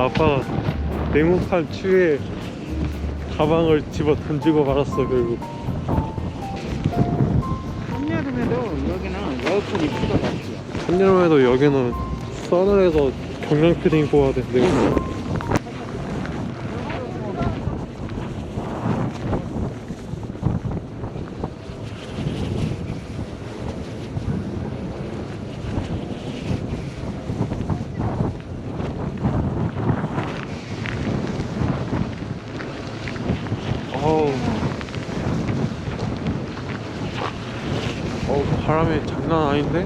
아빠가 냉혹한 추위에 가방을 집어 던지고 말았어 결국 한여름에도 여기는 에어컨이 필요가 없어요. 한여름에도 여기는 서늘해서 경량 패딩 입고 와야 된대 어우 어우 바람이 장난 아닌데?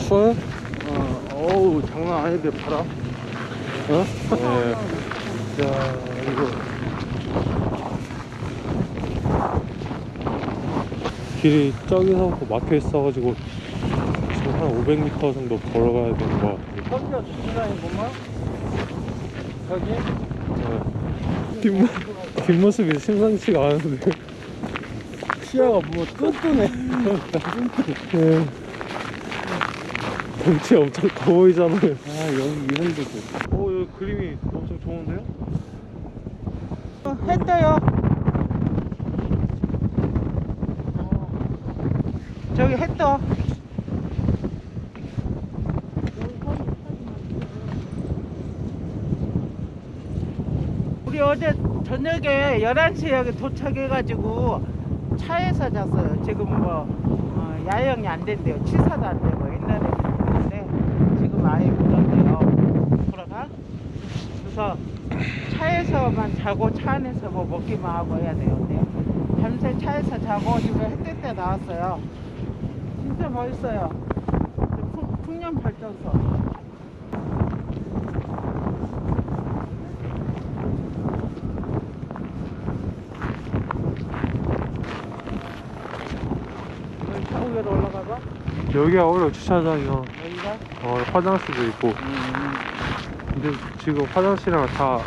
추워요? 어, 어우 장난 아닌데 바람. 어? 네. 야, 이거. 길이 저기서부터 막혀 있어가지고 지금 한 500m 정도 걸어가야 되는 것 같아요. 여기가 주차장이구만. 여기? 네. 뒷모, 뒷모습이 심상치가 않은데. 시야가 뭐 뚠뚠해. 네. 덩치 엄청 커 보이잖아요. 아 여기 이런 데도. 오, 여기 그림이 엄청 좋은데요? 해 떠요. 저기 해 떠. 우리 어제 저녁에 11시에 여기 도착해가지고 차에서 잤어요. 지금 뭐 어, 야영이 안 된대요. 취사도 안 되고 옛날에 했는데 지금 아예 못 온대요. 돌아가? 그래서 차에서만 자고 차 안에서 뭐 먹기만 하고 해야 돼요. 근데 밤새 차에서 자고 지금 햇빛 때 나왔어요. 진짜 멋있어요. 풍, 풍년 발전소. 여기 차 위로 올라가봐. 여기가 원래 주차장이야. 여기가? 어, 화장실도 있고. 음, 근데 지금 화장실이랑 다,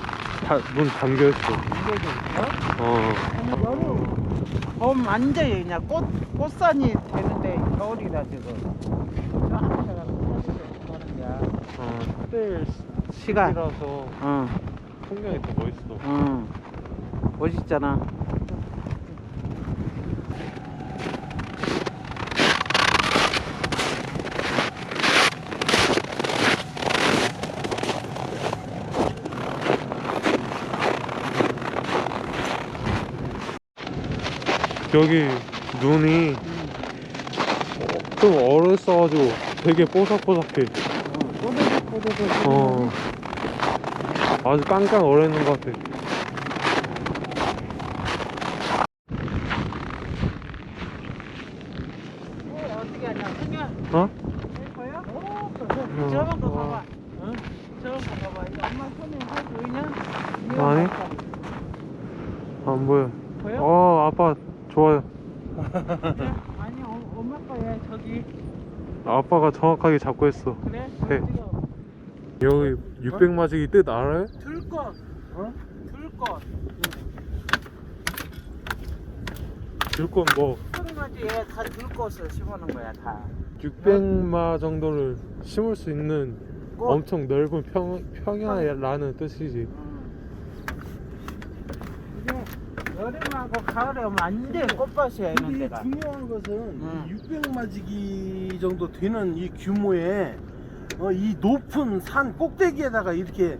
다 문 잠겨있어. 이게 있어? 어. 봄 완전히 그냥 꽃, 꽃산이 되는데 겨울이라 지금 저 가서 사진을 보는 거야 어, 하늘 시간. 시간이라서 응, 풍경이 더 멋있어. 응 멋있잖아 여기 눈이 좀 얼었어가지고 되게 뽀삭뽀삭해. 꼬들꼬들 어. 아주 깡깡 얼어있는 것 같아. 어떻게 하냐 그냥 어? 어. 저런 거 어. 봐봐 응? 저런 거 봐봐 이 엄마 손에 살 보이냐? 아니. 안 보여. 보여? 어, 아빠 좋아요. 아니 어, 엄마 거야 저기 아빠가 정확하게 잡고 있어. 그래? 네. 여기 600마지기 뜻 알아요? 들꽃 어? 들꽃 들건 뭐 푸른가지에 다 들꽃을 심어놓은 거야 다 600마 정도를 심을 수 있는 꽃. 엄청 넓은 평, 평야라는 뜻이지. 음. 이게 여름하고 가을에 오면 완전 꽃밭이야 이런 이게 데가 중요한 것은 응. 600마지기 정도 되는 이 규모의 어, 이 높은 산 꼭대기에다가 이렇게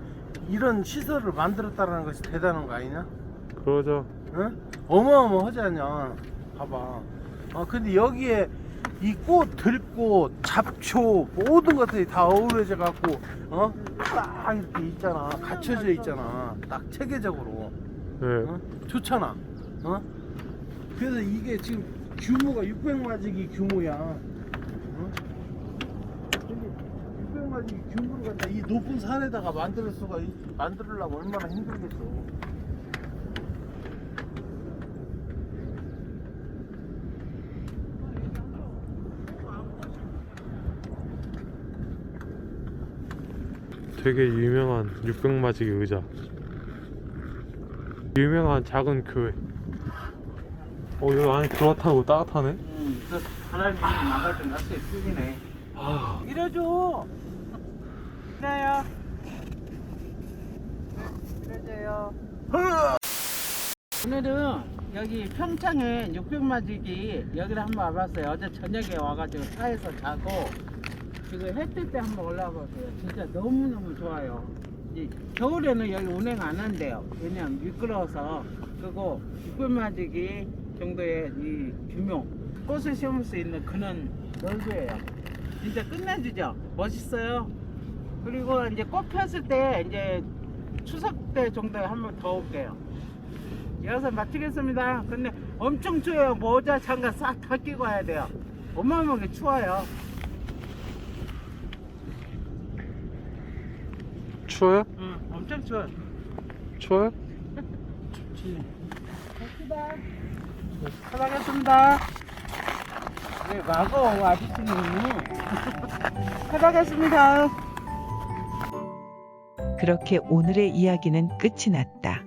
이런 시설을 만들었다는 것이 대단한 거 아니냐? 그러죠. 응? 어마어마하지 않냐? 봐봐. 어, 근데 여기에 이 꽃, 들꽃, 잡초 모든 것들이 다 어우러져 갖고 어? 딱 이렇게 있잖아. 갖춰져 있잖아. 딱 체계적으로. 네. 어? 좋잖아. 어? 그래서 이게 지금 규모가 600마지기 규모야. 어? 근데 600마지기 규모를 갖다 이 높은 산에다가 만들 수가 있- 만들려면 얼마나 힘들겠어. 되게 유명한 600마지기 의자. 유명한 작은 교회. 어, 여기 안에 들어타고 따뜻하네? 음, 그 나갈 때 날씨에 풀리네 아, 이래줘 그래요 그러세요. 오늘은 여기 평창에 600마지기 여기를 한번 와봤어요. 어제 저녁에 와가지고 차에서 자고 지금 해뜰 때 한번 올라가보세요. 진짜 너무너무 좋아요. 이 겨울에는 여기 운행 안 한대요. 왜냐면 미끄러워서. 그리고 600마지기 정도의 이 규모, 꽃을 심을 수 있는 그런 넓이에요. 진짜 끝내주죠? 멋있어요. 그리고 이제 꽃 폈을 때 이제 추석 때 정도에 한 번 더 올게요. 여기서 마치겠습니다. 근데 엄청 추워요. 모자, 장갑 싹 다 끼고 와야 돼요. 어마어마하게 추워요. 추워요? 응, 엄청 추워요. 추워요? 갑시다. 가겠습니다. 네, 마고 아저씨는. 가겠습니다. 그렇게 오늘의 이야기는 끝이 났다.